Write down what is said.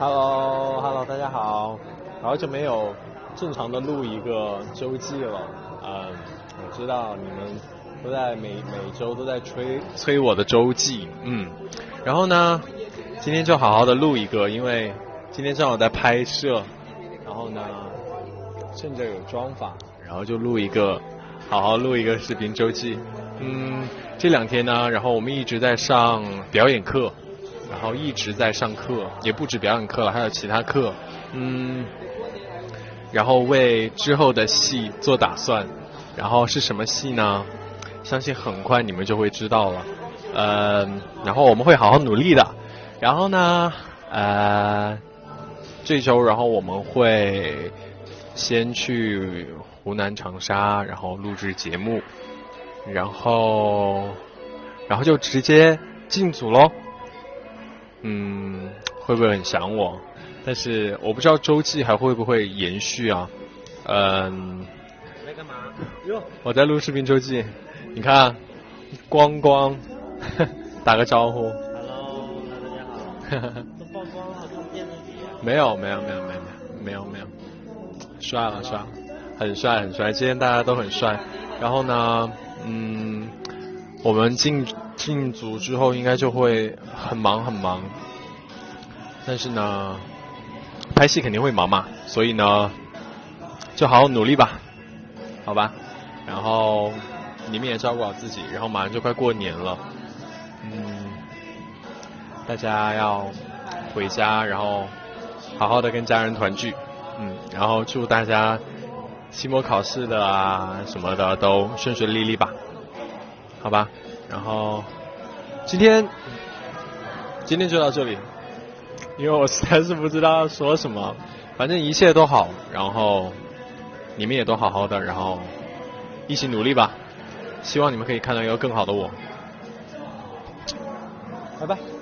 Hello，Hello，大家好，好久没有正常的录一个周记了。嗯，我知道你们都在每每周都在催催我的周记，嗯，然后呢，今天就好好的录一个，因为今天正好在拍摄，然后呢，趁着有妆法，然后就录一个，好好录一个视频周记。嗯，这两天呢，然后我们一直在上表演课。然后一直在上课，也不止表演课了，还有其他课。嗯，然后为之后的戏做打算。然后是什么戏呢？相信很快你们就会知道了。嗯，然后我们会好好努力的。然后呢，呃，这周然后我们会先去湖南长沙，然后录制节目，然后然后就直接进组喽。嗯，会不会很想我？但是我不知道周记还会不会延续啊？嗯。在干嘛？哟，我在录视频周记。你看，光光，打个招呼。Hello，大家好。都曝光了，看电视剧。没有，没有，没有，没有，没有，没有。帅了，帅了，很帅，很帅。今天大家都很帅。然后呢，嗯，我们进。进组之后应该就会很忙很忙，但是呢，拍戏肯定会忙嘛，所以呢，就好好努力吧，好吧，然后你们也照顾好自己，然后马上就快过年了，嗯，大家要回家，然后好好的跟家人团聚，嗯，然后祝大家期末考试的啊什么的都顺顺利利吧，好吧。然后今天今天就到这里，因为我实在是不知道说什么，反正一切都好，然后你们也都好好的，然后一起努力吧，希望你们可以看到一个更好的我，拜拜。